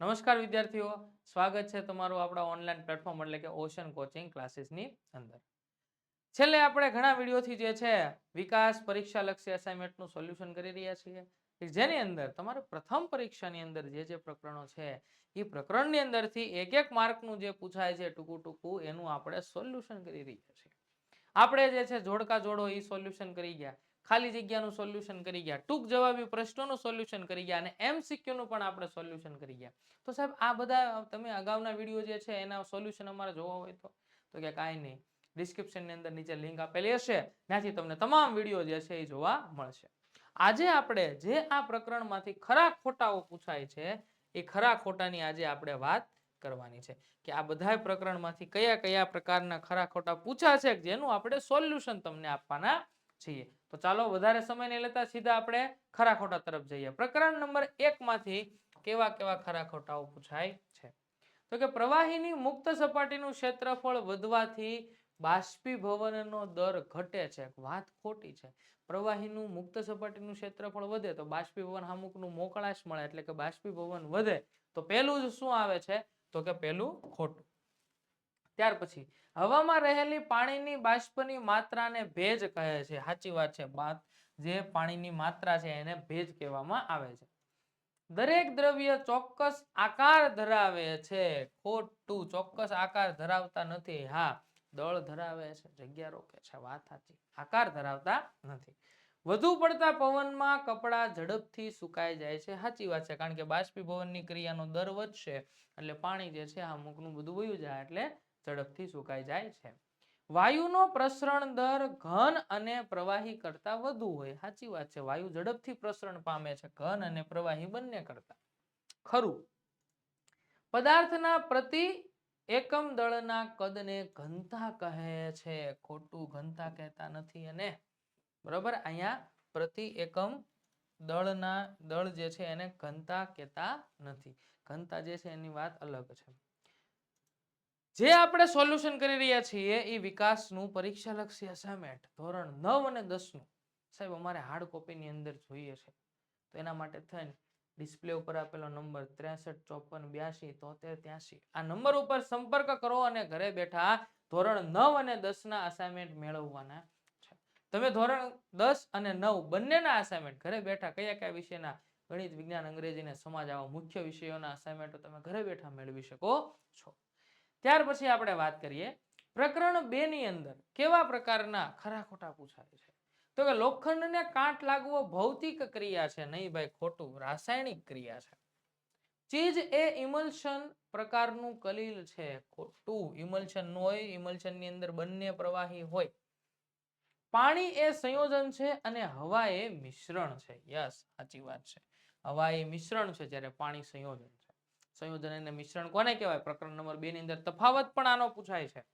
નમસ્કાર વિદ્યાર્થીઓ, સ્વાગત છે તમારું આપણા ઓનલાઈન પ્લેટફોર્મ એટલે કે ઓશન કોચિંગ ક્લાસીસની અંદર. છેલ્લે આપણે ઘણા વિડીયોથી જે છે, વિકાસ પરીક્ષા લક્ષી અસાઇનમેન્ટનું સોલ્યુશન કરી રહ્યા છીએ. જેની અંદર તમારે પ્રથમ પરીક્ષાની અંદર જે જે પ્રકરણો છે, એ પ્રકરણની અંદરથી એક એક માર્કનું જે પૂછાય છે ટૂંકું ટૂંકું એનું આપણે સોલ્યુશન કરી રહ્યા છીએ. આપણે જે છે જોડકા જોડો એ સોલ્યુશન કરી ગયા. ખાલી જગ્યાનું સોલ્યુશન કરી ગયા. ટૂંક જવાબી પ્રશ્નોનું સોલ્યુશન કરી ગયા અને MCQ નું પણ આપણે સોલ્યુશન કરી ગયા. તો સાહેબ, આ બધા તમે અગાઉના વીડિયો જે છે, એના સોલ્યુશન અમારે જોવા હોય તો? તો કે કાંઈ નહીં. ડિસ્ક્રિપ્શનની અંદર નીચે લિંક આપેલી હશે. ત્યાંથી તમને તમામ વીડિયો જે છે એ જોવા મળશે. આજે આપણે જે આ પ્રકરણમાંથી ખરા ખોટાઓ પૂછાય છે, એ ખરા ખોટાની આજે આપણે વાત કરવાની છે. કે આ બધા પ્રકરણમાંથી કયા કયા પ્રકારના ખરા ખોટા પૂછા છે, જેનું આપણે સોલ્યુશન તમને આપવાના છીએ. તો ચાલો વધારે સમય નહીં લેતા સીધા આપણે ખરા ખોટા તરફ જઈએ. પ્રકરણ નંબર એક માંથી કેવા કેવા ખરા ખોટાઓ પૂછાય છે? તો કે પ્રવાહીની મુક્ત સપાટીનું ક્ષેત્રફળ વધવાથી બાષ્પીભવનનો દર ઘટે છે. વાત ખોટી છે. પ્રવાહીનું મુક્ત સપાટીનું ક્ષેત્રફળ વધે તો બાષ્પીભવન અમુકનું મોકળાશ મળે. એટલે કે બાષ્પીભવન વધે તો પહેલું જ શું આવે છે? તો કે પહેલું ખોટું. ત્યાર પછી હવામાં રહેલી પાણીની બાષ્પની માત્રાને ભેજ કહે છે. સાચી વાત છે. જે પાણીની માત્રા છે એને ભેજ કહેવામાં આવે છે. દરેક દ્રવ્ય ચોક્કસ આકાર ધરાવે છે. ખોટું ચોક્કસ આકાર ધરાવતા નથી. હા, દળ ધરાવે છે. જગ્યા રોકે છે. વાત સાચી. આકાર ધરાવતા નથી. વધુ પડતા પવનમાં કપડાં ઝડપથી સુકાઈ જાય છે. સાચી વાત છે. કારણ કે બાષ્પીભવનની ક્રિયાનો દર વધશે એટલે પાણી જે છે, આ અમુકનું બધું વયું જાય એટલે ઝડપથી સુકાઈ જાય છે. વાયુનો પ્રસરણ દર ઘન અને પ્રવાહી કરતા વધુ હોય. સાચી વાત છે. વાયુ ઝડપથી પ્રસરણ પામે છે, ઘન અને પ્રવાહી બંને કરતા. ખરું. પદાર્થના પ્રતિ એકમ દળના કદને ઘનતા કહે છે. ખોટું ઘનતા કહેતા નથી અને બરોબર, અહીંયા પ્રતિ એકમ દળના, દળ જે છે એને ઘનતા કહેતા નથી. ઘનતા જે છે એની વાત અલગ છે. જે આપણે સોલ્યુશન કરી રહ્યા છીએ એ વિકાસનું પરીક્ષાલક્ષી અસાઇનમેન્ટ ધોરણ નવ અને દસનું. સાહેબ, અમારે હાર્ડ કોપીની અંદર જોઈએ છે. તો એના માટે થઈને ડિસ્પ્લે ઉપર આપેલો નંબર ત્રેસઠ, ચોપન, બ્યાસી, તોતેર, ત્યાસી. આ નંબર ઉપર સંપર્ક કરો અને ઘરે બેઠા ધોરણ નવ અને દસના અસાઇનમેન્ટ મેળવવાના છે. તમે ધોરણ દસ અને નવ બંનેના અસાઇનમેન્ટ ઘરે બેઠા કયા કયા વિષયના? ગણિત, વિજ્ઞાન, અંગ્રેજી અને સમાજ આવા મુખ્ય વિષયોના અસાઇનમેન્ટો તમે ઘરે બેઠા મેળવી શકો છો. ત્યાર પછી આપણે વાત કરીએ પ્રકરણ બે ની અંદર કેવા પ્રકારના ખરા ખોટા પૂછાય છે? તો કે લોખંડને કાંટ લાગવો ભૌતિક ક્રિયા છે, નહીં ભાઈ, ખોટું, રાસાયણિક ક્રિયા છે. ચીજ એ ઇમલ્શન પ્રકારનું કલીલ છે, ખોટું, ઇમલ્શન ન હોય ઇમલ્શનની અંદર બંને પ્રવાહી હોય. પાણી એ સંયોજન છે અને હવા એ મિશ્રણ છે. યસ, સાચી વાત છે. હવા એ મિશ્રણ છે જ્યારે પાણી સંયોજન છે. સંયોજન અને મિશ્રણ કોને કહેવાય? પ્રકરણ નંબર બે ની અંદર તફાવત પણ આનો પૂછાય છે.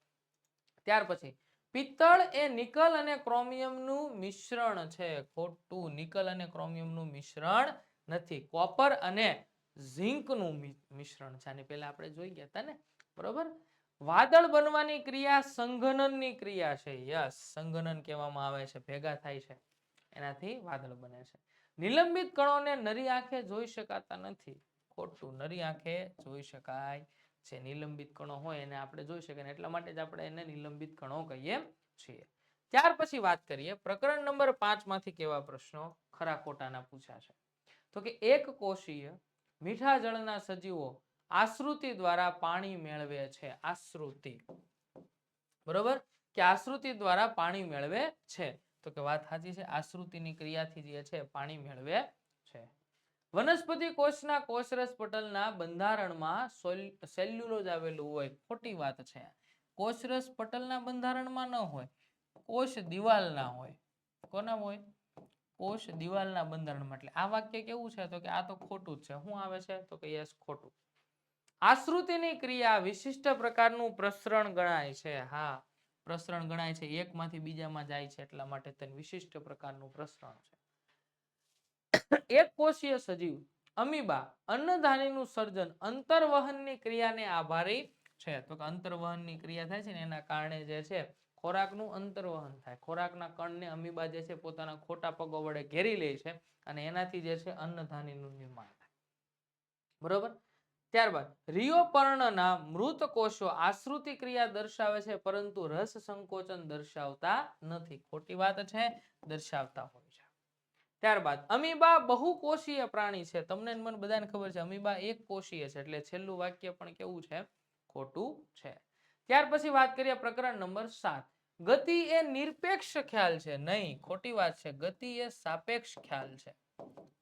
ત્યાર પછી, પિત્તળ એ નિકલ અને ક્રોમિયમનું મિશ્રણ છે. ખોટું, નિકલ અને ક્રોમિયમનું મિશ્રણ નથી. કોપર અને ઝિંકનું મિશ્રણ છે. આની પહેલા આપણે જોઈ ગયા હતા ને? બરોબર? વાદળ બનવાની ક્રિયા સંઘનનની ક્રિયા છે. યસ, સંઘનન કહેવામાં આવે છે. ભેગા થાય છે. એનાથી વાદળ બને છે. નિલંબિત કણોને નરી આંખે જોઈ શકાતા નથી. ખોટું નરી આંખે જોઈ શકાય. છે નિલંબિત કણો હોય એને આપણે જોઈ શકીએ એટલા માટે જ આપણે એને નિલંબિત કણો કહીએ છીએ. ત્યાર પછી વાત કરીએ, પ્રકરણ નંબર પાંચમાંથી કેવા પ્રશ્નો? ખરા ખોટાના પૂછ્યા છે. તો કે એક કોષીય મીઠા જળના સજીવો આશ્રુતિ દ્વારા પાણી મેળવે છે. આશ્રુતિ. બરોબર? કે આશ્રુતિ દ્વારા પાણી મેળવે છે. તો કે વાત સાચી છે, આશ્રુતિની ક્રિયાથી જે છે, પાણી મેળવે છે. વનસ્પતિ કોષના કોષરસ પટલના બંધારણમાં સેલ્યુલોજ આવેલું હોય, ખોટી વાત છે. કોષરસ પટલના બંધારણમાં ન હોય, કોષ દિવાલના હોય. કોના હોય? કોષ દિવાલના બંધારણમાં. એટલે આ વાક્ય કેવું છે? તો કે આ તો ખોટું જ છે. શું આવે છે? તો કે યસ, ખોટું. આશ્રુતિની ક્રિયા વિશિષ્ટ પ્રકારનું પ્રસરણ ગણાય છે. હા, પ્રસરણ ગણાય છે. એકમાંથી બીજામાં જાય છે. એટલા માટે તેને વિશિષ્ટ પ્રકારનું પ્રસરણ છે. એક કોષીય સજીવ, અમીબા અન્નધાનીનું સર્જન, અંતર્વહનની ક્રિયાને આભારી છે. તો કે અંતર્વહનની ક્રિયા થાય છે ને, એના કારણે જે છે, ખોરાકનું અંતર્વહન થાય. ખોરાકના કણને અમીબા જે છે, પોતાના ખોટા પગો વડે ઘેરી લે છે અને એનાથી જે છે અન્નધાનીનું નિર્માણ થાય. બરોબર? ત્યારબાદ, રિયોપર્ણના મૃત કોષો આશ્રુતિ ક્રિયા દર્શાવે છે, પરંતુ રસ સંકોચન દર્શાવતા નથી. ખોટી વાત છે, દર્શાવતા હોય છે. ત્યારબાદ અમીબા બહુકોષીય પ્રાણી છે. તમને મને બધાને ખબર છે, અમીબા એક કોષીય છે એટલે છેલ્લું વાક્ય પણ કેવું છે? ખોટું છે. ત્યાર પછી વાત કરીએ પ્રકરણ નંબર સાત. ગતિ એ નિરપેક્ષ ખ્યાલ છે. નહીં, ખોટી વાત છે. ગતિ એ સાપેક્ષ ખ્યાલ છે.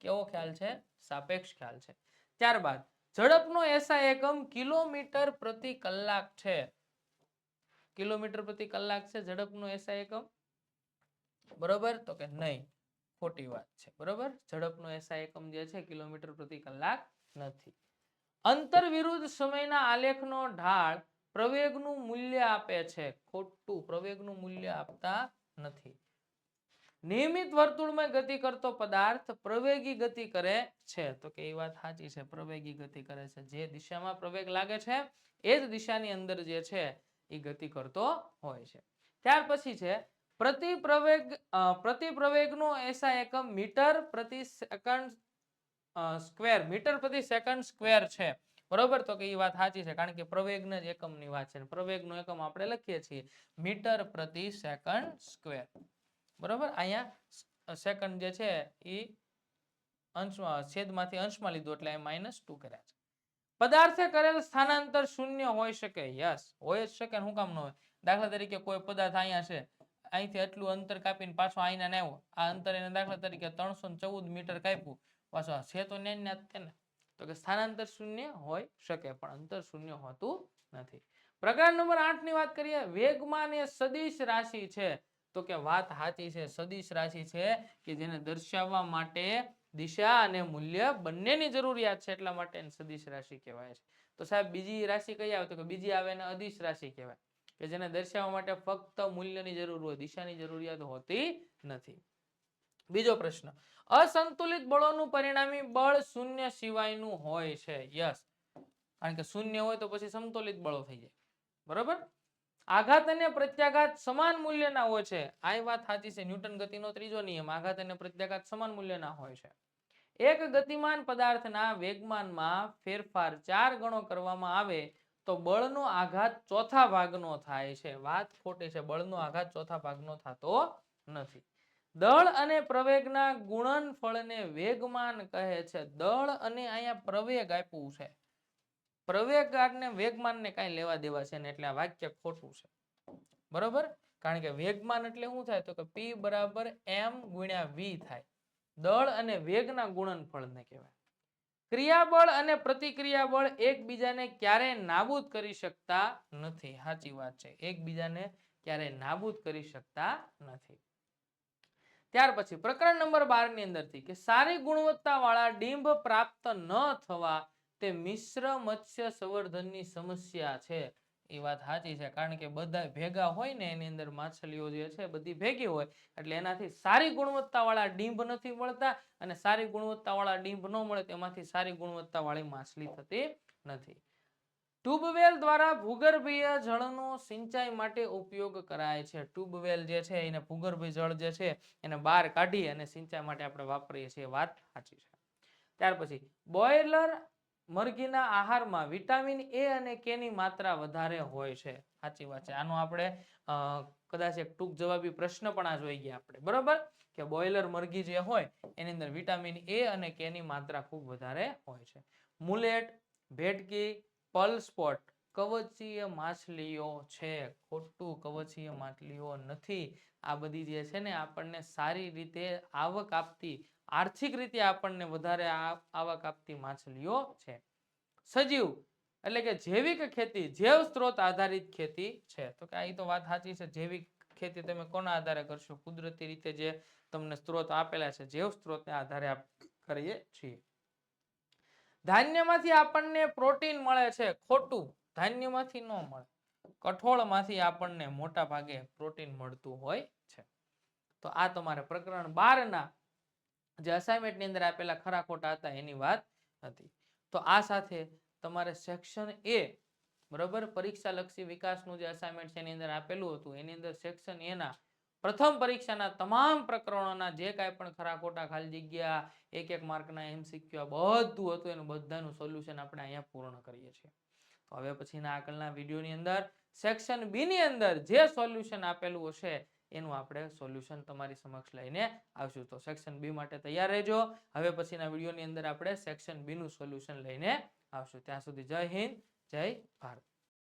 કેવો ખ્યાલ છે? સાપેક્ષ ખ્યાલ છે. ત્યારબાદ, ઝડપનો એસા એકમ કિલોમીટર પ્રતિ કલાક છે. કિલોમીટર પ્રતિ કલાક છે ઝડપનો એસા એકમ? બરોબર? તો કે નહીં. ખોટી વાત છે, બરોબર? ઝડપનો એસઆઈ એકમ જે છે, કિલોમીટર પ્રતિ કલાક નથી. અંતર વિરુદ્ધ સમયના આલેખનો ઢાળ પ્રવેગનું મૂલ્ય આપે છે, ખોટું પ્રવેગનું મૂલ્ય આપતા નથી. નિયમિત વર્તુળમાં ગતિ કરતો પદાર્થ પ્રવેગી ગતિ કરે છે. તો કે એ વાત સાચી છે, પ્રવેગી ગતિ કરે છે. જે દિશામાં પ્રવેગ લાગે છે, એ જ દિશાની અંદર જે છે, એ ગતિ કરતો હોય છે. ત્યાર પછી છે પ્રતિ પ્રવેગ પ્રતિ પ્રવેગનો એસા એકમ મીટર પ્રતિ સેકન્ડ સ્ક્વેર, મીટર પ્રતિ સેકન્ડ સ્ક્વેર છે. બરોબર? તો કે એ વાત સાચી છે, કારણ કે પ્રવેગના જ એકમની વાત છે પ્રવેગનો એકમ આપણે લખીએ છીએ મીટર પ્રતિ સેકન્ડ સ્ક્વેર. બરોબર? અહીંયા સેકન્ડ જે છે એ અંશમાં, છેદમાંથી અંશમાં લીધું, એટલે માઇનસ ટુ કર્યા છે. પદાર્થે કરેલ સ્થાનાંતર શૂન્ય હોઈ શકે યસ હોય જ શકે શું કામ ન હોય? દાખલા તરીકે કોઈ પદાર્થ અહીંયા છે અહીંથી આટલું અંતર કાપીને પાછો અહીંયા ને આવ્યો. આ અંતર એને દાખલા તરીકે ત્રણસો ચૌદ મીટર કાપ્યું. પાછો છે તો ને જ તે ને કે સ્થાનાંતર શૂન્ય હોઈ શકે, પણ અંતર શૂન્ય હોતું નથી. પ્રકરણ નંબર આઠની વાત કરીએ. વેગમાન એ સદિશ રાશિ છે. તો કે વાત સાચી છે. સદિશ રાશિ છે કે જેને દર્શાવવા માટે દિશા અને મૂલ્ય બંનેની જરૂરિયાત છે. એટલા માટે સદિશ રાશિ કહેવાય છે. તો સાહેબ, બીજી રાશિ કઈ આવે? તો કે બીજી આવે એને અદિશ રાશિ કહેવાય. કે જેને દર્શાવવા માટે ફક્ત મૂલ્યની જરૂર હોય, દિશાની જરૂરિયાત હોતી નથી. બીજો પ્રશ્ન, અસંતુલિત બળોનું પરિણામી બળ શૂન્ય સિવાયનું હોય છે. યસ. કારણ કે શૂન્ય હોય તો પછી સંતુલિત બળો થઈ જાય. બરોબર? આઘાત અને પ્રત્યાઘાત સમાન મૂલ્યના હોય છે. આ વાત સાચી છે. ન્યૂટન ગતિનો ત્રીજો નિયમ, આઘાત અને પ્રત્યાઘાત સમાન મૂલ્યના હોય છે. એક ગતિમાન પદાર્થના વેગમાનમાં ફેરફાર ચાર ગણો કરવામાં આવે તો બળનો આઘાત ચોથા ભાગનો થાય છે. વાત ખોટી છે. બળનો આઘાત ચોથા ભાગનો થતો નથી. દળ અને પ્રવેગના ગુણનફળને વેગમાન કહે છે. દળ અને અહીંયા પ્રવેગ આપ્યું છે. પ્રવેગ અને વેગમાનને કાંઈ લેવા દેવા છે ને એટલે આ વાક્ય ખોટું છે. બરોબર? કારણ કે વેગમાન એટલે શું થાય? તો કે પી બરાબર એમ ગુણ્યા વી થાય. દળ અને વેગના ગુણનફળને કહેવાય. ક્રિયાબળ અને પ્રતિક્રિયાબળ એકબીજાને ક્યારેય નાબૂદ કરી શકતા નથી. સાચી વાત છે. એકબીજાને ક્યારે નાબૂદ કરી શકતા નથી. ત્યાર પછી પ્રકરણ નંબર બારની અંદરથી કે સારી ગુણવત્તા વાળા ડીંભ પ્રાપ્ત ન થવા તે મિશ્ર મત્સ્ય સંવર્ધનની સમસ્યા છે. એ વાત સાચી છે. કારણ કે બધા ભેગા હોય ને એની અંદર માછલીઓ જે છે બધી ભેગી હોય. એટલે એનાથી સારી ગુણવત્તા વાળા ડીંભ નથી મળતા અને સારી ગુણવત્તા વાળા ડીંભ ન મળે તેમાંથી સારી ગુણવત્તા વાળી માછલી થતી નથી. ટ્યુબવેલ દ્વારા ભૂગર્ભીય જળનો સિંચાઈ માટે ઉપયોગ કરાય છે. ટ્યુબવેલ જે છે એને ભૂગર્ભીય જળ જે છે એને બહાર કાઢી અને સિંચાઈ માટે આપણે વાપરીએ છીએ. વાત સાચી છે. ત્યાર પછી બોઇલર મરઘીના આહારમાં વિટામિન એ અને કે ની માત્રા વધારે હોય છે. સાચી વાત છે. આનો આપણે કદાચ એક ટૂંક જવાબી પ્રશ્ન પણ આ જોઈ ગયા આપણે. બરોબર? કે બોઇલર મરઘી જે હોય, એની અંદર વિટામિન એ અને કે ની માત્રા ખૂબ વધારે હોય છે. મુલેટ, ભેટકી પલ સ્પોટ કવચીય માછલીઓ છે. ખોટું કવચીય માછલીઓ નથી. આ બધી જે છે ને આપણને સારી રીતે આવક આપતી આર્થિક રીતે આપણને વધારે આવક આપતી માછલીઓ છે. સજીવ એટલે કે જૈવિક ખેતી, જૈવ સ્ત્રોત આધારિત ખેતી છે. તો કે આ તો વાત સાચી છે. જૈવિક ખેતી તમે કોના આધારે કરશો? કુદરતી રીતે જે તમને સ્ત્રોત આપેલા છે, જૈવ સ્ત્રોતને આધારે કરીએ છીએ. ધાન્યમાંથી આપણને પ્રોટીન મળે છે, ખોટું ધાન્યમાંથી ન મળે. કઠોળમાંથી આપણને મોટા ભાગે પ્રોટીન મળતું હોય છે. તો આ તમારે પ્રકરણ બાર ના જે અસાઇનમેન્ટની અંદર આપેલા ખરા ખોટા હતા એની વાત હતી. તો આ સાથે તમારે સેક્શન એ બરોબર પરીક્ષા લક્ષી વિકાસનું જે અસાઇનમેન્ટ છે એની અંદર આપેલું હતું, એની અંદર સેક્શન એના પ્રથમ પરીક્ષાના તમામ પ્રકરણોના જે કાંઈ પણ ખરા ખોટા ખાલી જગ્યા, એક એક માર્કના એમસીક્યુ બધું હતું, એનું બધાનું સોલ્યુશન આપણે અહીંયા પૂર્ણ કરીએ છીએ. તો હવે પછીના આગળના વિડીયોની અંદર સેક્શન બીની અંદર જે સોલ્યુશન આપેલું હશે એનું આપણે સોલ્યુશન તમારી સમક્ષ લઈને આવશું. તો સેક્શન બી માટે તૈયાર રહેજો. હવે પછીના વિડીયોની અંદર આપણે સેક્શન બીનું સોલ્યુશન લઈને આવશું. ત્યાં સુધી જય હિન્દ, જય ભારત.